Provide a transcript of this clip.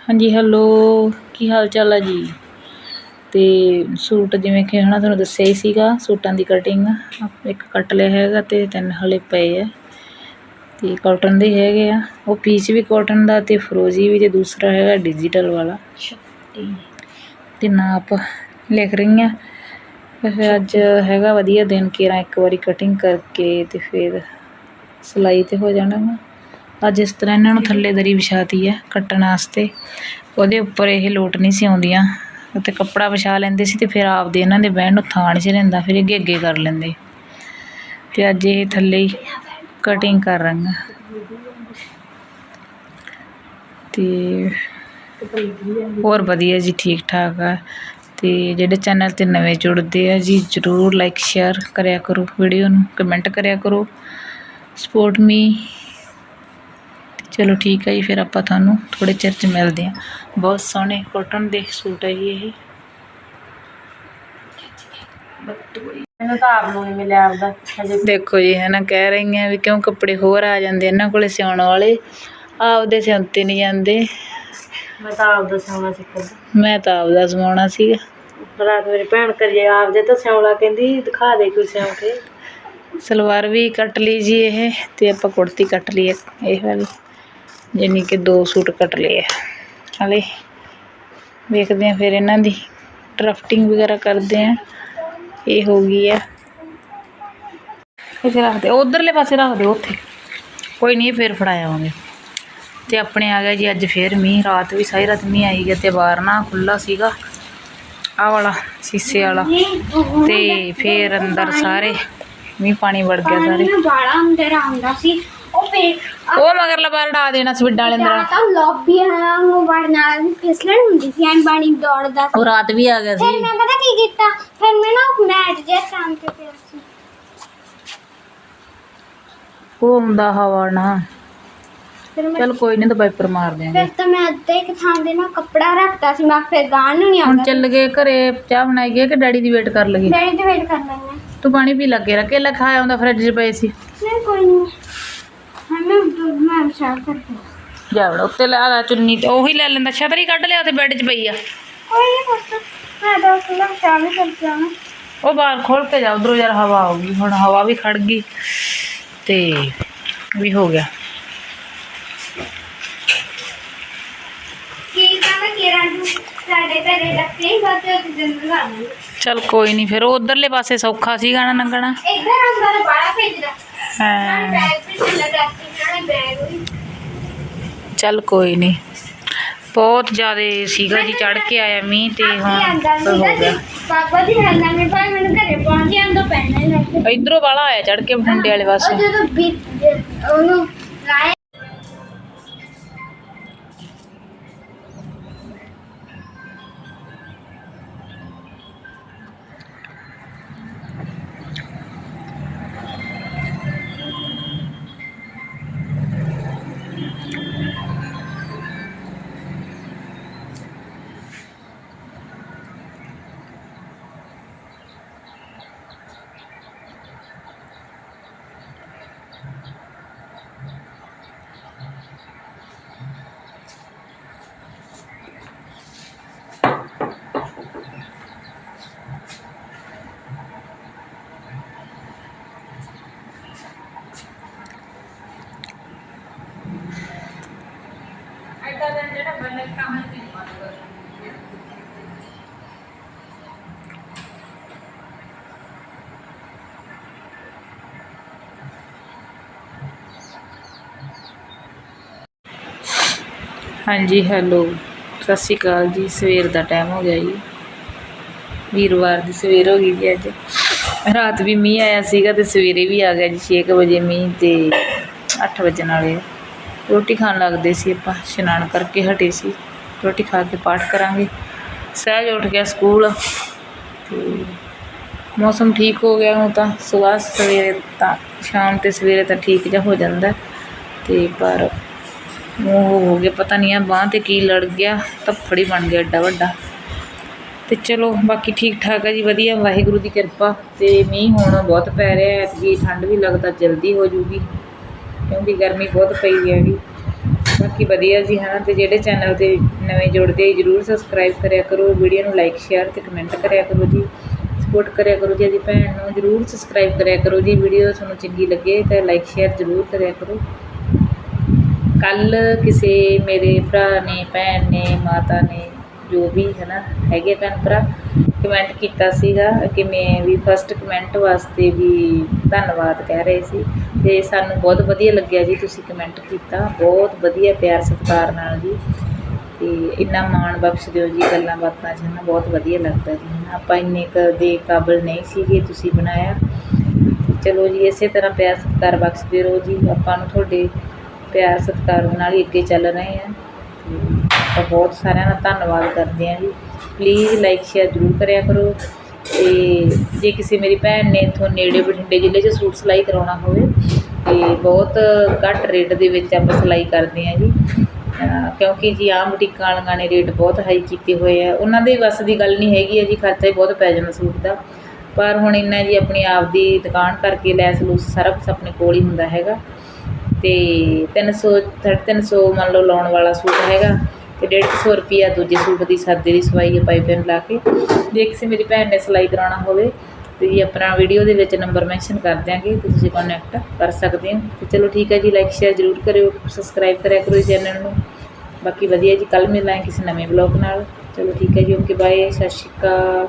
ਹਾਂਜੀ ਹੈਲੋ ਕੀ ਹਾਲ ਚਾਲ ਹੈ ਜੀ? ਅਤੇ ਸੂਟ ਜਿਵੇਂ ਕਿ ਹੈ ਨਾ ਤੁਹਾਨੂੰ ਦੱਸਿਆ ਹੀ ਸੀਗਾ ਸੂਟਾਂ ਦੀ ਕਟਿੰਗ ਇੱਕ ਕੱਟ ਲਿਆ ਹੈਗਾ ਅਤੇ ਤਿੰਨ ਹਾਲੇ ਪਏ ਹੈ ਅਤੇ ਕਾਟਨ ਦੇ ਹੈਗੇ ਆ। ਉਹ ਪੀਸ ਵੀ ਕਾਟਨ ਦਾ ਅਤੇ ਫਰੋਜ਼ੀ ਵੀ ਅਤੇ ਦੂਸਰਾ ਹੈਗਾ ਡਿਜੀਟਲ ਵਾਲਾ। ਅਤੇ ਨਾਪ ਲਿਖ ਰਹੀ ਹਾਂ ਵੈਸੇ ਅੱਜ ਹੈਗਾ ਵਧੀਆ ਦਿਨ ਕੇਰਾਂ ਇੱਕ ਵਾਰੀ ਕਟਿੰਗ ਕਰਕੇ ਅਤੇ ਫਿਰ ਸਿਲਾਈ 'ਤੇ ਹੋ ਜਾਣਾ ਵਾ। ਅੱਜ ਇਸ ਤਰ੍ਹਾਂ ਇਹਨਾਂ ਨੂੰ ਥੱਲੇ ਦਰੀ ਵਿਛਾਤੀ ਹੈ ਕੱਟਣ ਵਾਸਤੇ, ਉਹਦੇ ਉੱਪਰ ਇਹ ਲੋਟ ਨਹੀਂ ਸੀ ਆਉਂਦੀਆਂ। ਉੱਤੇ ਕੱਪੜਾ ਵਿਛਾ ਲੈਂਦੇ ਸੀ ਅਤੇ ਫਿਰ ਆਪਦੇ ਇਹਨਾਂ ਦੇ ਬਹਿਣ ਨੂੰ ਥਾਂ ਨਹੀਂ ਸੀ ਰਹਿੰਦਾ ਫਿਰ ਅੱਗੇ ਅੱਗੇ ਕਰ ਲੈਂਦੇ। ਅਤੇ ਅੱਜ ਇਹ ਥੱਲੇ ਹੀ ਕਟਿੰਗ ਕਰ ਰਹੀਆਂ। ਅਤੇ ਹੋਰ ਵਧੀਆ ਜੀ, ਠੀਕ ਠਾਕ ਆ। ਅਤੇ ਜਿਹੜੇ ਚੈਨਲ 'ਤੇ ਨਵੇਂ ਜੁੜਦੇ ਆ ਜੀ, ਜ਼ਰੂਰ ਲਾਈਕ ਸ਼ੇਅਰ ਕਰਿਆ ਕਰੋ ਵੀਡੀਓ ਨੂੰ ਕਮੈਂਟ ਕਰਿਆ ਕਰੋ। ਸਪੋਰਟ ਮੀ ਚਲੋ ਠੀਕ ਹੈ ਜੀ ਫਿਰ ਆਪਾਂ ਤੁਹਾਨੂੰ ਥੋੜ੍ਹੇ ਚਿਰ 'ਚ ਮਿਲਦੇ ਹਾਂ। ਬਹੁਤ ਸੋਹਣੇ ਕਾਟਨ ਦੇ ਸੂਟ ਹੈ ਜੀ ਇਹ। ਮੈਨੂੰ ਤਾਂ ਆਪ ਨੂੰ ਨਹੀਂ ਮਿਲਿਆ ਆਪਦਾ ਹਜੇ ਦੇਖੋ ਜੀ ਹੈ ਨਾ ਕਹਿ ਰਹੀਆਂ ਵੀ ਕਿਉਂ ਕੱਪੜੇ ਹੋਰ ਆ ਜਾਂਦੇ ਇਹਨਾਂ ਕੋਲੇ ਸਿਉਣ ਵਾਲੇ ਆਪਦੇ ਸਿਉਂਤੇ ਨਹੀਂ ਜਾਂਦੇ। ਮੈਂ ਤਾਂ ਆਪਦਾ ਸਿਉਣਾ ਸਿੱਖਦਾ। ਮੈਂ ਤਾਂ ਆਪਦਾ ਸਵਾਉਣਾ ਸੀਗਾ। ਰਾਤ ਮੇਰੀ ਭੈਣ ਕਰੀਏ ਆਪਦੇ ਤਾਂ ਸਿਉਣਾ ਕਹਿੰਦੀ ਦਿਖਾ ਦੇ ਕੋਈ ਸਿਉਂ ਕੇ। ਸਲਵਾਰ ਵੀ ਕੱਟ ਲਈ ਜੀ ਇਹ ਤੇ ਆਪਾਂ ਕੁੜਤੀ ਕੱਟ ਲਈ ਇੱਕ ਇਹ ਵਾਲੀ। ਯਾਨੀ ਕਿ ਦੋ ਸੂਟ ਕੱਟ ਲਏ ਆ। ਹਲੇ ਵੇਖਦੇ ਹਾਂ ਫਿਰ ਇਹਨਾਂ ਦੀ ਡਰਾਫਟਿੰਗ ਵਗੈਰਾ ਕਰਦੇ ਆ। ਇਹ ਹੋ ਗਈ ਆ। ਇੱਥੇ ਰੱਖ ਦੇ, ਉਧਰਲੇ ਪਾਸੇ ਰੱਖ ਦਿਓ ਉੱਥੇ। ਕੋਈ ਨਹੀਂ, ਫਿਰ ਫੜਾਇਆ ਆਵਾਂਗੇ ਤੇ ਆਪਣੇ ਆ ਗਿਆ ਜੀ ਅੱਜ ਫੇਰ ਮੀਂਹ, ਰਾਤ ਵੀ ਸਾਰੀ ਰਾਤ ਮੀਂਹ ਆਈ ਗਿਆ ਤੇ ਬਾਹਰ ਨਾ ਖੁੱਲਾ ਸੀਗਾ। ਆਹ ਵਾਲਾ ਸ਼ੀਸ਼ੇ ਵਾਲਾ। ਤੇ ਫੇਰ ਅੰਦਰ ਸਾਰੇ ਮੀਂਹ ਪਾਣੀ ਵੜ ਗਿਆ ਸਾਰੇ। ਬਾੜਾ ਅੰਦਰ ਆਉਂਦਾ ਸੀ। ਉਹ ਪੇ ਉਹ ਮਗਰਲਾ ਬਾਹਰ ਡਾ ਦੇਣਾ ਸਵਿੱਡਾਂ ਵਾਲੇ ਅੰਦਰ ਤਾਂ ਲੌਬੀ ਨੂੰ ਵੜਨ ਫਿਸਲਣ ਹੁੰਦੀ ਸੀ ਐਂ ਪਾਣੀ ਦੌੜਦਾ ਸੀ। ਉਹ ਰਾਤ ਵੀ ਆ ਗਿਆ ਫਿਰ ਸੀ ਮੈਂ ਪਤਾ ਕੀ ਕੀਤਾ ਫਿਰ ਮੈਂ ਨਾ ਮੈਟ ਜਿਹਾ ਟਾਂਗ ਕੇ ਪਿਆ ਸੀ। ਉਹ ਹੁੰਦਾ ਹਵਾ ਨਾ। ਫਿਰ ਮੈਂ ਚਲ ਕੋਈ ਨਹੀਂ ਤਾਂ ਵਾਈਪਰ ਮਾਰ ਦਿਆਂਗੇ। ਫਿਰ ਤਾਂ ਮੈਂ ਅੱਧੇ ਇੱਕ ਥਾਂ ਦੇ ਨਾ ਕੱਪੜਾ ਰੱਖਤਾ ਸੀ ਮੈਂ ਫਿਰ ਗਾਣ ਨੂੰ ਨਹੀਂ ਹੁਣ ਆਉਂਦਾ। ਚੱਲ ਗਏ ਘਰੇ ਚਾਹ ਬਣਾਈ ਗਈ ਕਿ ਡੈਡੀ ਦੀ ਵੇਟ ਕਰ ਲਈਏ ਡੈਡੀ ਦੀ ਵੇਟ ਕਰ ਲੈਣਾ ਤੂੰ ਪਾਣੀ ਪੀ ਲੱਗੇ ਰ ਕੇਲਾ ਖਾਇਆ ਹੁੰਦਾ ਫਰਿੱਜ 'ਚ ਪਏ ਸੀ। ਨਹੀਂ ਕੋਈ ਨਹੀਂ ਮੈਂ ਦੁੱਧ ਮੈਂ ਵਿਚਾਰ ਕਰਦੀ ਜਾ ਵੜਾ ਉੱਤੇ ਲਾ ਲਾ ਚੁੰਨੀ ਤੇ ਉਹੀ ਲੈ ਲੈਂਦਾ ਛਤਰੀ ਕੱਢ ਲਿਆ ਤੇ ਬੈੱਡ 'ਚ ਪਈ ਆ। ਕੋਈ ਨਹੀਂ ਪੁੱਤ ਮੈਂ ਤਾਂ ਉਹ ਬਾਹਰ ਖੋਲ ਕੇ ਜਾ ਉਧਰੋਂ ਯਾਰ ਹਵਾ ਆਊਗੀ ਹੁਣ ਹਵਾ ਵੀ ਖੜ ਗਈ ਤੇ ਵੀ ਹੋ ਗਿਆ। ਕੀ ਕਿਰਾਂ ਸਾਡੇ ਘਰੇ ਬਾਤੇ ਚਲ ਕੋਈ ਨਹੀਂ ਫਿਰ ਉਹ ਉਧਰਲੇ ਪਾਸੇ ਸੌਖਾ ਸੀਗਾ ਨਾ ਲੰਘਣਾ। ਇੱਧਰ ਭੇਜਦਾ। ਚੱਲ ਕੋਈ ਨਹੀਂ ਬਹੁਤ ਜ਼ਿਆਦਾ ਸੀਗਾ ਜੀ ਚੜ ਕੇ ਆਇਆ ਮੀਂਹ ਤੇ ਹੁਣ ਹੋ ਗਿਆ। ਪਾਪਾ ਦੀ ਰਹਿਣਾ ਮੇਰੇ ਭਾਈ ਮੈਨੂੰ ਘਰੇ ਪਹੁੰਚ ਜਾਂਦਾ ਪੈਣਾ ਹੀ ਇਧਰੋਂ ਵਾਲਾ ਆਇਆ ਚੜ ਕੇ ਬਠਿੰਡੇ ਵਾਲੇ ਪਾਸੇ। ਜਦੋਂ ਬੀਤ ਉਹਨੂੰ ਹਾਂਜੀ ਹੈਲੋ ਸਤਿ ਸ਼੍ਰੀ ਅਕਾਲ ਜੀ। ਸਵੇਰ ਦਾ ਟਾਈਮ ਹੋ ਗਿਆ ਜੀ। ਵੀਰਵਾਰ ਦੀ ਸਵੇਰ ਹੋ ਗਈ ਜੀ ਅੱਜ। ਰਾਤ ਵੀ ਮੀਂਹ ਆਇਆ ਸੀਗਾ ਤੇ ਸਵੇਰੇ ਵੀ ਆ ਗਿਆ ਜੀ 6 ਵਜੇ ਮੀਂਹ ਤੇ 8 ਵਜੇ ਨਾਲੇ। ਰੋਟੀ ਖਾਣ ਲੱਗਦੇ ਸੀ ਆਪਾਂ, ਇਸ਼ਨਾਨ ਕਰਕੇ ਹਟੇ ਸੀ। ਰੋਟੀ ਖਾ ਕੇ ਪਾਠ ਕਰਾਂਗੇ। ਸਹਿਜ ਉੱਠ ਗਿਆ ਸਕੂਲ। ਅਤੇ ਮੌਸਮ ਠੀਕ ਹੋ ਗਿਆ ਹੁਣ ਤਾਂ, ਸੁਬਾਹ ਸਵੇਰੇ ਤਾਂ, ਸ਼ਾਮ ਤੇ ਸਵੇਰੇ ਤਾਂ ਠੀਕ ਜਿਹਾ ਹੋ ਜਾਂਦਾ। ਤੇ ਪਰ ਉਹ ਹੋ ਗਿਆ, ਪਤਾ ਨਹੀਂ ਆ ਬਾਂਹ ਤੇ ਕੀ ਲੜ ਗਿਆ, ਧੱਫੜ ਹੀ ਬਣ ਗਿਆ ਏਡਾ ਵੱਡਾ। ਤੇ ਚਲੋ, ਬਾਕੀ ਠੀਕ ਠਾਕ ਹੈ ਜੀ, ਵਧੀਆ। ਵਾਹਿਗੁਰੂ ਦੀ ਕਿਰਪਾ। ਤੇ ਮੀਂਹ ਹੁਣ ਬਹੁਤ ਪੈ ਰਿਹਾ ਹੈ ਐਤਕੀ ਠੰਡ ਵੀ ਲੱਗਦਾ, ਜਲਦੀ ਹੋ ਜੂਗੀ। ਕਿਉਂਕਿ ਗਰਮੀ ਬਹੁਤ ਪਈ ਹੈਗੀ ਬਾਕੀ ਵਧੀਆ ਜੀ ਹਨਾ ਤੇ ਜਿਹੜੇ ਚੈਨਲ ਤੇ ਨਵੇਂ ਜੁੜਦੇ ਜਰੂਰ ਸਬਸਕ੍ਰਾਈਬ ਕਰਿਆ ਕਰੋ। ਵੀਡੀਓ ਨੂੰ ਲਾਈਕ ਸ਼ੇਅਰ ਤੇ ਕਮੈਂਟ ਕਰਿਆ ਕਰੋ ਜੀ। ਸਪੋਰਟ ਕਰਿਆ ਕਰੋ ਜੀ ਇਹਦੀ ਭੈਣ ਨੂੰ ਜਰੂਰ ਸਬਸਕ੍ਰਾਈਬ ਕਰਿਆ ਕਰੋ ਜੀ। ਵੀਡੀਓ ਤੁਹਾਨੂੰ ਚੰਗੀ ਲੱਗੇ ਤਾਂ ਲਾਈਕ ਸ਼ੇਅਰ ਜਰੂਰ ਕਰਿਆ ਕਰੋ। ਕੱਲ ਕਿਸੇ ਮੇਰੇ ਭਰਾ ਨੇ, ਭੈਣ ਨੇ, ਮਾਤਾ ਨੇ, ਜੋ ਵੀ, ਹੈ ਨਾ? ਹੈਗੇ ਭੈਣ ਭਰਾ ਕਮੈਂਟ ਕੀਤਾ ਸੀਗਾ ਕਿ ਮੈਂ ਵੀ ਫਸਟ ਕਮੈਂਟ ਵਾਸਤੇ ਵੀ ਧੰਨਵਾਦ ਕਹਿ ਰਹੇ ਸੀ ਤੇ ਸਾਨੂੰ ਬਹੁਤ ਵਧੀਆ ਲੱਗਿਆ ਜੀ ਤੁਸੀਂ ਕਮੈਂਟ ਕੀਤਾ, ਬਹੁਤ ਵਧੀਆ ਪਿਆਰ ਸਤਿਕਾਰ ਨਾਲ ਜੀ। ਤੇ ਇੰਨਾ ਮਾਣ ਬਖਸ਼ ਦਿਓ ਜੀ, ਗੱਲਾਂ ਬਾਤਾਂ 'ਚ ਨਾ ਬਹੁਤ ਵਧੀਆ ਲੱਗਦਾ ਜੀ। ਹੈ ਆਪਾਂ ਇੰਨੇ ਕੁ ਦੇ ਕਾਬਲ ਨਹੀਂ ਸੀਗੇ ਤੁਸੀਂ ਬਣਾਇਆ। ਚਲੋ ਜੀ, ਇਸੇ ਤਰ੍ਹਾਂ ਪਿਆਰ ਸਤਿਕਾਰ ਬਖਸ਼ਦੇ ਰਹੋ ਜੀ। ਆਪਾਂ ਨੂੰ ਤੁਹਾਡੇ ਪਿਆਰ ਸਤਿਕਾਰ ਨਾਲ ਹੀ ਅੱਗੇ ਚੱਲ ਰਹੇ ਹਾਂ। ਤੇ ਆਪਾਂ ਬਹੁਤ ਸਾਰਿਆਂ ਦਾ ਧੰਨਵਾਦ ਕਰਦੇ ਹਾਂ ਜੀ। ਪਲੀਜ਼ ਲਾਈਕ ਸ਼ੇਅਰ ਜ਼ਰੂਰ ਕਰਿਆ ਕਰੋ। ਅਤੇ ਜੇ ਕਿਸੇ ਮੇਰੀ ਭੈਣ ਨੇ ਇੱਥੋਂ ਨੇੜੇ ਬਠਿੰਡੇ ਜ਼ਿਲ੍ਹੇ 'ਚ ਸੂਟ ਸਿਲਾਈ ਕਰਾਉਣਾ ਹੋਵੇ ਅਤੇ ਬਹੁਤ ਘੱਟ ਰੇਟ ਦੇ ਵਿੱਚ ਆਪਾਂ ਸਿਲਾਈ ਕਰਦੇ ਹਾਂ ਜੀ। ਕਿਉਂਕਿ ਜੀ ਆਮ ਬੁਟੀਕਾਂ ਵਾਲੀਆਂ ਨੇ ਰੇਟ ਬਹੁਤ ਹਾਈ ਕੀਤੇ ਹੋਏ ਆ। ਉਹਨਾਂ ਦੇ ਵੱਸ ਦੀ ਗੱਲ ਨਹੀਂ ਹੈਗੀ ਹੈ ਜੀ, ਖਰਚਾ ਹੀ ਬਹੁਤ ਪੈ ਜਾਂਦਾ ਸੂਟ ਦਾ। ਪਰ ਹੁਣ ਇੰਨਾ ਜੀ ਆਪਣੀ ਆਪ ਦੀ ਦੁਕਾਨ ਕਰਕੇ ਲੈਸ ਲੂਸ ਸਾਰਾ ਕੁਛ ਆਪਣੇ ਕੋਲ ਹੀ ਹੁੰਦਾ ਹੈਗਾ। ਤੇ 300 350 ਮੰਨ ਲਓ ਲਾਉਣ ਵਾਲਾ ਸੂਟ ਹੈਗਾ। ਤੇ 150 ਰੁਪਿਆ ਦੂਜੇ ਸੂਟ ਦੀ ਸਾਦੇ ਦੀ ਸਵਾਈ ਹੈ ਪਾਈਪਿੰਗ ਲਾ ਕੇ। ਜੇ ਕਿਸੇ ਮੇਰੀ ਭੈਣ ਨੇ ਸਿਲਾਈ ਕਰਾਉਣਾ ਹੋਵੇ, ਤੇ ਜੀ ਆਪਣਾ ਵੀਡੀਓ ਦੇ ਵਿੱਚ ਨੰਬਰ ਮੈਂਸ਼ਨ ਕਰ ਦਿਆਂਗੇ, ਤੇ ਤੁਸੀਂ ਕੰਟੈਕਟ ਕਰ ਸਕਦੇ ਹੋ। ਤੇ ਚਲੋ ਠੀਕ ਹੈ ਜੀ ਲਾਈਕ ਸ਼ੇਅਰ ਜ਼ਰੂਰ ਕਰਿਓ ਸਬਸਕ੍ਰਾਈਬ ਕਰਿਆ ਕਰੋ ਚੈਨਲ ਨੂੰ। ਬਾਕੀ ਵਧੀਆ ਜੀ ਕੱਲ ਮਿਲਾਂਗੇ ਕਿਸੇ ਨਵੇਂ ਬਲੌਗ ਨਾਲ। ਚਲੋ ਠੀਕ ਹੈ ਜੀ ਓਕੇ ਬਾਏ ਸਤਿ ਸ਼੍ਰੀ ਅਕਾਲ।